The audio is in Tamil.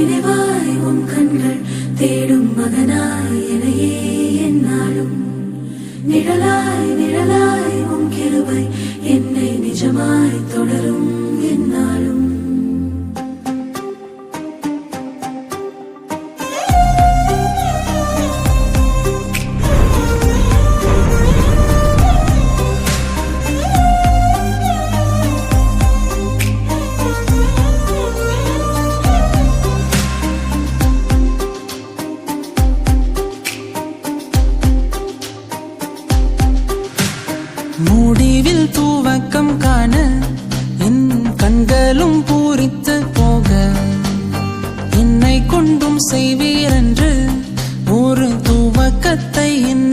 நினைவாய் உன் கண்கள் தேடும் மகனாய் எனையே என்னாலும். நிழலாய் நிழலாய் உன் கிருபை என்னை நிஜமாய் தொடரும் என்னாலும். முடிவில் துவக்கம் காண என் கண்களும் பூரித்து போக. என்னை கொண்டும் செய்வீரென்று ஒரு துவக்கத்தை என்